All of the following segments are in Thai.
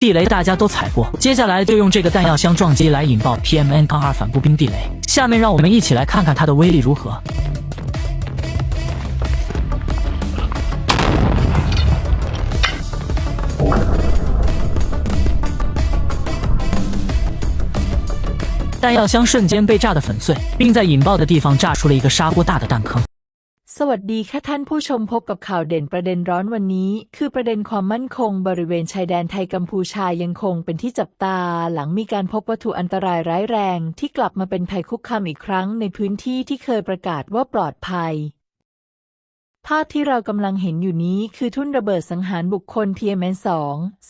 地雷大家都踩过，接下来就用这个弹药箱撞击来引爆 PMN 杠二反步兵地雷。下面让我们一起来看看它的威力如何。弹药箱瞬间被炸得粉碎，并在引爆的地方炸出了一个砂锅大的弹坑。 สวัสดีค่ะท่านผู้ชมพบกับข่าวเด่นประเด็นร้อนวันนี้ คือประเด็นความมั่นคงบริเวณชายแดนไทยกัมพูชายังคงเป็นที่จับตา หลังมีการพบวัตถุอันตรายร้ายแรง ที่กลับมาเป็นภัยคุกคามอีกครั้งในพื้นที่ที่เคยประกาศว่าปลอดภัย ภาพที่เรากำลังเห็นอยู่นี้คือทุ่นระเบิดสังหารบุคคล PMN2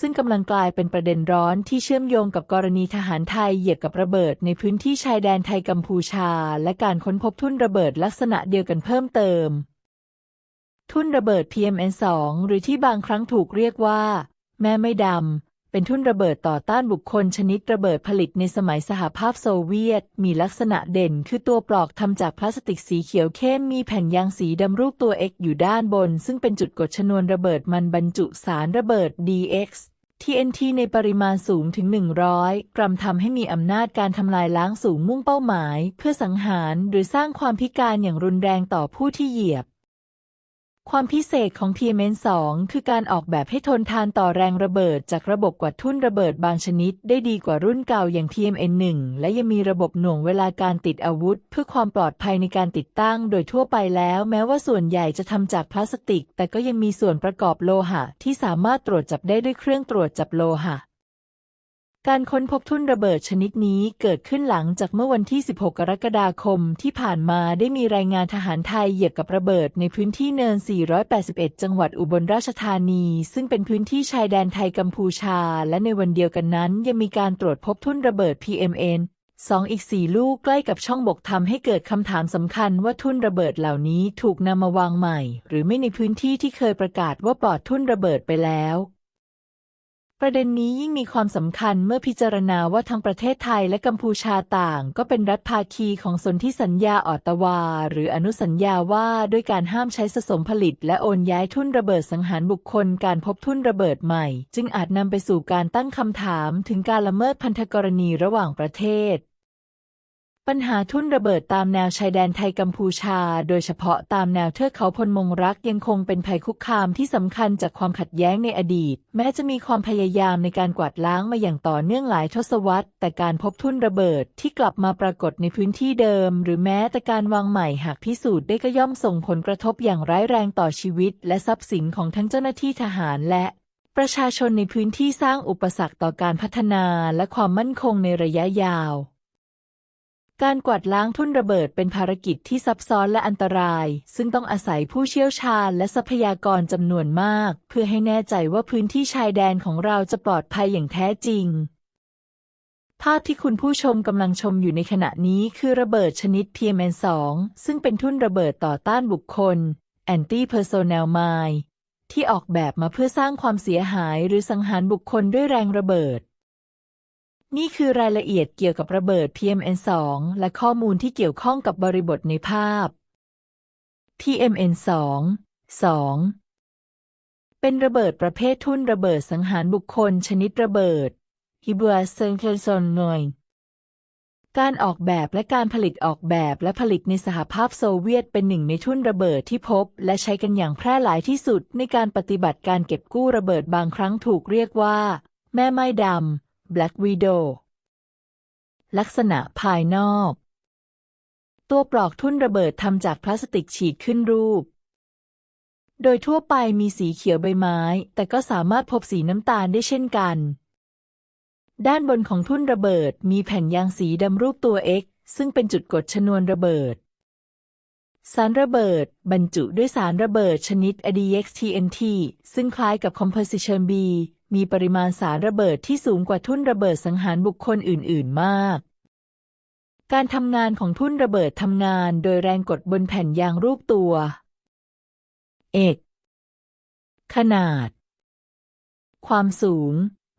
ซึ่งกำลังกลายเป็นประเด็นร้อนที่เชื่อมโยงกับกรณีทหารไทยเหยียบกับระเบิดในพื้นที่ชายแดนไทยกัมพูชา และการค้นพบทุ่นระเบิดลักษณะเดียวกันเพิ่มเติม ทุ่นระเบิด PMN2 หรือที่บางครั้งถูกเรียกว่า แม่ไม่ดำ เป็นทุ่นระเบิดต่อต้านบุคคลชนิดระเบิดผลิตในสมัยสหภาพโซเวียต มีลักษณะเด่นคือตัวปลอกทำจากพลาสติกสีเขียวเข้มมีแผ่นยางสีดำรูปตัว X อยู่ด้านบน ซึ่งเป็นจุดกดชนวนระเบิดมันบรรจุสารระเบิด DX TNT ในปริมาณสูงถึง 100 กรัมทำให้มีอำนาจการทำลายล้างสูงมุ่งเป้าหมาย เพื่อสังหารหรือสร้างความพิการอย่างรุนแรงต่อผู้ที่เหยียบ ความพิเศษของ PMN2 คือการออกแบบให้ทนทานต่อแรงระเบิด จากระบบกวัดทุ่นระเบิดบางชนิด ได้ดีกว่ารุ่นเก่าอย่าง PMN1 และยังมีระบบหน่วงเวลาการติดอาวุธ เพื่อความปลอดภัยในการติดตั้งโดยทั่วไปแล้ว แม้ว่าส่วนใหญ่จะทำจากพลาสติก แต่ก็ยังมีส่วนประกอบโลหะ ที่สามารถตรวจจับได้ด้วยเครื่องตรวจจับโลหะ การค้นพบทุ่นระเบิดชนิดนี้เกิดขึ้นหลังจากเมื่อวันที่ 16 กรกฎาคมที่ผ่านมาได้มีรายงานทหารไทยเหยียบกับระเบิดในพื้นที่เนิน 481 จังหวัดอุบลราชธานี ซึ่งเป็นพื้นที่ชายแดนไทยกัมพูชา และในวันเดียวกันนั้น ยังมีการตรวจพบทุ่นระเบิด PMN สองอีกสี่ลูกใกล้กับช่องบกทำให้เกิดคำถามสำคัญว่าทุ่นระเบิดเหล่านี้ถูกนำมาวางใหม่ หรือไม่ในพื้นที่ที่เคยประกาศว่าปลอดทุ่นระเบิดไปแล้ว ประเด็นนี้ยิ่งมีความสำคัญเมื่อพิจารณาว่าทั้งประเทศไทยและกัมพูชาต่าง ก็เป็นรัฐภาคีของสนธิสัญญาออตาวา หรืออนุสัญญาว่าด้วยการห้ามใช้สะสมผลิต และโอนย้ายทุ่นระเบิดสังหารบุคคลการพบทุ่นระเบิดใหม่ จึงอาจนำไปสู่การตั้งคำถามถึงการละเมิดพันธกรณีระหว่างประเทศ ปัญหาทุ่นระเบิดตามแนวชายแดนไทยกัมพูชา โดยเฉพาะตามแนวเทือกเขาพลมงรักยังคงเป็นภัยคุกคามที่สำคัญจากความขัดแย้งในอดีต แม้จะมีความพยายามในการกวาดล้างมาอย่างต่อเนื่องหลายทศวรรษ แต่การพบทุ่นระเบิดที่กลับมาปรากฏในพื้นที่เดิม หรือแม้แต่การวางใหม่หากพิสูจน์ได้ก็ย่อมส่งผลกระทบอย่างร้ายแรงต่อชีวิต และทรัพย์สินของทั้งเจ้าหน้าที่ทหารและประชาชนในพื้นที่สร้างอุปสรรคต่อการพัฒนาและความมั่นคงในระยะยาว การกวาดล้างทุ่นระเบิดเป็นภารกิจที่ซับซ้อนและอันตราย ซึ่งต้องอาศัยผู้เชี่ยวชาญและทรัพยากรจำนวนมาก เพื่อให้แน่ใจว่าพื้นที่ชายแดนของเราจะปลอดภัยอย่างแท้จริง ภาพที่คุณผู้ชมกำลังชมอยู่ในขณะนี้คือระเบิดชนิด PMN2 ซึ่งเป็นทุ่นระเบิดต่อต้านบุคคล Anti Personnel Mine ที่ออกแบบมาเพื่อสร้างความเสียหายหรือสังหารบุคคลด้วยแรงระเบิด นี่คือรายละเอียดเกี่ยวกับระเบิด PMN2 และข้อมูลที่เกี่ยวข้องกับบริบทในภาพ PMN2 2 เป็นระเบิดประเภททุ่นระเบิดสังหารบุคคลชนิดระเบิดฮิบัวเซนเคลซอนนอยการออกแบบและการผลิตออกแบบและผลิตในสหภาพโซเวียตเป็นหนึ่งในทุ่นระเบิดที่พบ และใช้กันอย่างแพร่หลายที่สุดในการปฏิบัติการเก็บกู้ระเบิดบางครั้งถูกเรียกว่า แม่ไม้ดำ Black Widow ลักษณะภายนอก ตัวปลอกทุ่นระเบิดทำจากพลาสติกฉีดขึ้นรูป โดยทั่วไปมีสีเขียวใบไม้ แต่ก็สามารถพบสีน้ำตาลได้เช่นกัน ด้านบนของทุ่นระเบิดมีแผ่นยางสีดำรูปตัว X ซึ่งเป็นจุดกดชนวนระเบิด สารระเบิด บรรจุด้วยสารระเบิดชนิด ADX TNT ซึ่งคล้ายกับ Composition B มีปริมาณสารระเบิดที่สูงกว่าทุ่นระเบิดสังหารบุคคลอื่น ๆ มาก การทำงานของทุ่นระเบิดทำงานโดยแรงกดบนแผ่นยางรูปตัว เอก ขนาด ความสูง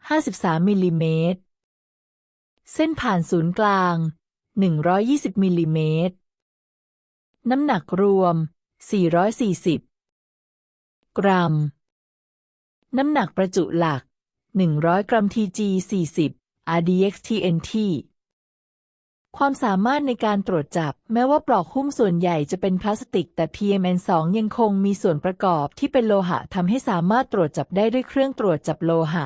53 มิลลิเมตร เส้นผ่านศูนย์กลาง 120 มิลลิเมตร น้ำหนักรวม 440 กรัม น้ำหนักประจุหลัก 100 กรัม TG 40 RDX TNT ความสามารถในการตรวจจับ แม้ว่าปลอกหุ้มส่วนใหญ่จะเป็นพลาสติก แต่ PMN2 ยังคงมีส่วนประกอบที่เป็นโลหะทำให้สามารถตรวจจับได้ด้วยเครื่องตรวจจับโลหะ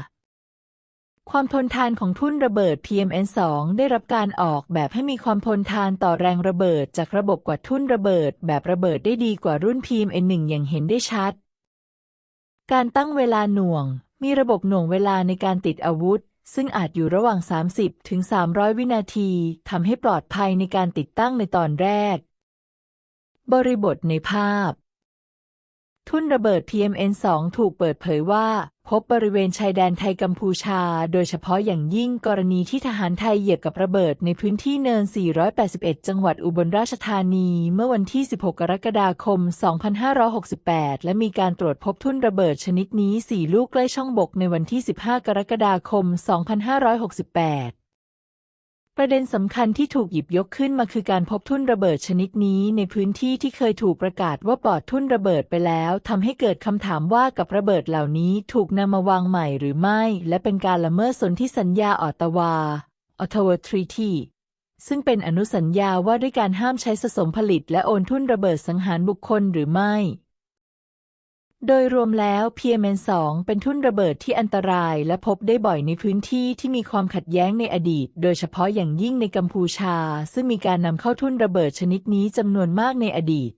ความทนทานของทุ่นระเบิด PMN2 ได้รับการออกแบบให้มีความทนทานต่อแรงระเบิด จากระบบกว่าทุ่นระเบิด แบบระเบิดได้ดีกว่ารุ่น PMN1 อย่างเห็นได้ชัด การตั้งเวลาหน่วง มีระบบหน่วงเวลาในการติดอาวุธ ซึ่งอาจอยู่ระหว่าง 30 ถึง 300 วินาทีทำให้ปลอดภัยในการติดตั้งในตอนแรก บริบทในภาพ ทุ่นระเบิด PMN2 ถูกเปิดเผยว่า พบบริเวณชายแดนไทยกัมพูชา โดยเฉพาะอย่างยิ่งกรณีที่ทหารไทยเหยียบกับระเบิดในพื้นที่เนิน 481 จังหวัดอุบลราชธานี เมื่อวันที่ 16 กรกฎาคม 2568 และมีการตรวจพบทุ่นระเบิดชนิดนี้ 4 ลูกใกล้ช่องบกในวันที่ 15 กรกฎาคม 2568 ประเด็นสำคัญที่ถูกหยิบยกขึ้นมาคือการพบทุ่นระเบิดชนิดนี้ในพื้นที่ที่เคยถูกประกาศว่าปลอดทุ่นระเบิดไปแล้วทำให้เกิดคำถามว่ากับระเบิดเหล่านี้ถูกนำมาวางใหม่หรือไม่ และเป็นการละเมิดสนธิสัญญาออตาวา Ottawa Treaty ซึ่งเป็นอนุสัญญาว่าด้วยการห้ามใช้สะสมผลิตและโอนทุ่นระเบิดสังหารบุคคลหรือไม่ โดยรวมแล้ว PMN2 เป็นทุ่นระเบิดที่อันตรายและพบได้บ่อยในพื้นที่ที่มีความขัดแย้งในอดีต โดยเฉพาะอย่างยิ่งในกัมพูชา ซึ่งมีการนำเข้าทุ่นระเบิดชนิดนี้จำนวนมากในอดีต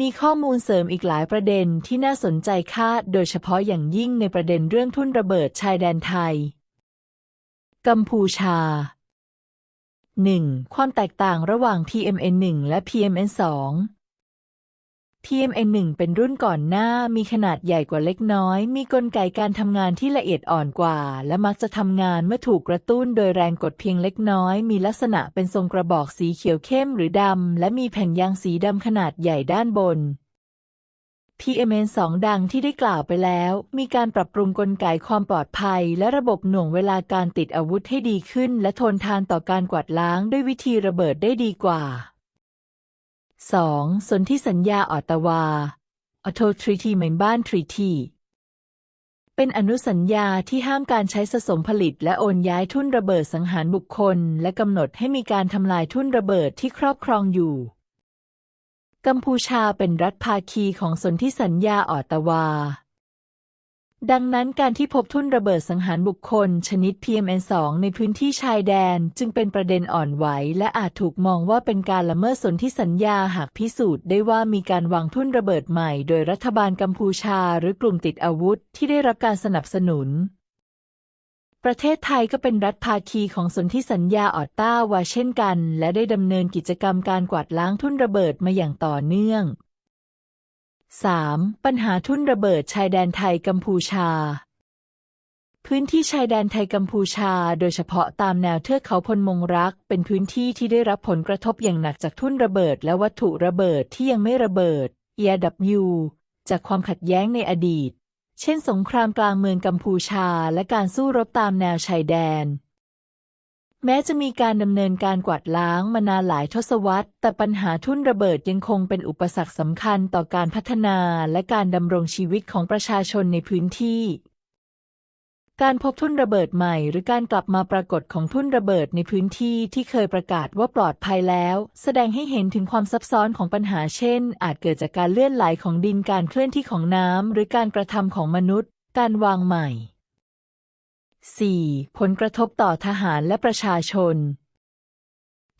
มีข้อมูลเสริมอีกหลายประเด็นที่น่าสนใจคาด โดยเฉพาะอย่างยิ่งในประเด็นเรื่องทุ่นระเบิดชายแดนไทย กัมพูชา 1. ความแตกต่างระหว่าง PMN1 และ PMN 2 PMN 1เป็นรุ่นก่อนหน้ามีขนาดใหญ่กว่าเล็กน้อย มีกลไกการทำงานที่ละเอียดอ่อนกว่า และมักจะทำงานเมื่อถูกกระตุ้นโดยแรงกดเพียงเล็กน้อย มีลักษณะเป็นทรงกระบอกสีเขียวเข้มหรือดำ และมีแผ่นยางสีดำขนาดใหญ่ด้านบน PMN2 ดังที่ได้กล่าวไปแล้ว มีการปรับปรุงกลไกความปลอดภัย และระบบหน่วงเวลาการติดอาวุธให้ดีขึ้น และทนทานต่อการกวาดล้างด้วยวิธีระเบิดได้ดีกว่า 2. สนธิสัญญาออตาวา Auto Treaty เหมือนบ้าน Treaty เป็นอนุสัญญาที่ห้ามการใช้สะสมผลิต และโอนย้ายทุ่นระเบิดสังหารบุคคล และกำหนดให้มีการทำลายทุ่นระเบิดที่ครอบครองอยู่ กัมพูชาเป็นรัฐภาคีของสนธิสัญญาออตตาวา ดังนั้นการที่พบทุ่นระเบิดสังหารบุคคล ชนิด PMN2 ในพื้นที่ชายแดน จึงเป็นประเด็นอ่อนไหว และอาจถูกมองว่าเป็นการละเมิดสนธิสัญญาหากพิสูจน์ได้ว่ามีการวางทุ่นระเบิดใหม่ โดยรัฐบาลกัมพูชา หรือกลุ่มติดอาวุธที่ได้รับการสนับสนุน ประเทศไทยก็เป็นรัฐภาคีของสนธิสัญญาออตตาวาเช่นกัน และได้ดำเนินกิจกรรมการกวาดล้างทุ่นระเบิดมาอย่างต่อเนื่อง 3. ปัญหาทุ่นระเบิดชายแดนไทยกัมพูชา พื้นที่ชายแดนไทยกัมพูชา โดยเฉพาะตามแนวเทือกเขาพนมงรัก เป็นพื้นที่ที่ได้รับผลกระทบอย่างหนักจากทุ่นระเบิด และวัตถุระเบิดที่ยังไม่ระเบิด EW จากความขัดแย้งในอดีต เช่น สงครามกลางเมืองกัมพูชา และการสู้รบตามแนวชายแดน แม้จะมีการดำเนินการกวาดล้างมานานหลายทศวรรษ แต่ปัญหาทุ่นระเบิดยังคงเป็นอุปสรรคสำคัญต่อการพัฒนาและการดำรงชีวิตของประชาชนในพื้นที่ การพบทุ่นระเบิดใหม่ หรือการกลับมาปรากฏของทุ่นระเบิดในพื้นที่ที่เคยประกาศว่าปลอดภัยแล้ว แสดงให้เห็นถึงความซับซ้อนของปัญหาเช่น อาจเกิดจากการเลื่อนไหลของดินการเคลื่อนที่ของน้ำหรือการกระทำของมนุษย์ การวางใหม่ 4. ผลกระทบต่อทหารและประชาชน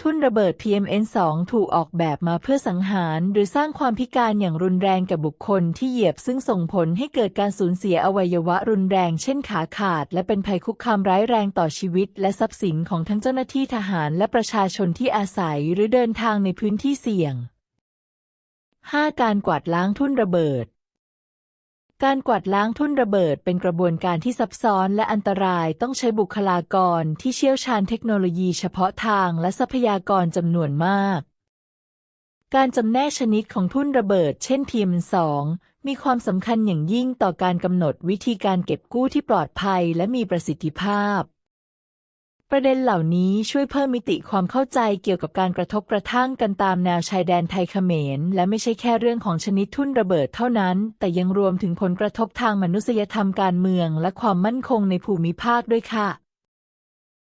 ทุ่นระเบิด PMN2 ถูกออกแบบมาเพื่อสังหารหรือสร้างความพิการอย่างรุนแรงแก่บุคคลที่เหยียบซึ่งส่งผลให้เกิดการสูญเสียอวัยวะรุนแรงเช่นขาขาด และเป็นภัยคุกคามร้ายแรงต่อชีวิต และทรัพย์สินของทั้งเจ้าหน้าที่ทหารและประชาชนที่อาศัยหรือเดินทางในพื้นที่เสี่ยง 5. การกวาดล้างทุ่นระเบิด การกวาดล้างทุ่นระเบิดเป็นกระบวนการที่ซับซ้อนและอันตรายต้องใช้บุคลากรที่เชี่ยวชาญเทคโนโลยีเฉพาะทางและทรัพยากรจำนวนมาก การจำแนกชนิดของทุ่นระเบิด เช่น PM2 มีความสำคัญอย่างยิ่งต่อการกำหนดวิธีการเก็บกู้ที่ปลอดภัยและมีประสิทธิภาพ ประเด็นเหล่านี้ช่วยเพิ่มมิติความเข้าใจเกี่ยวกับการกระทบกระทั่งกันตามแนวชายแดนไทยเขมร และไม่ใช่แค่เรื่องของชนิดทุ่นระเบิดเท่านั้น แต่ยังรวมถึงผลกระทบทางมนุษยธรรมการเมือง และความมั่นคงในภูมิภาคด้วยค่ะ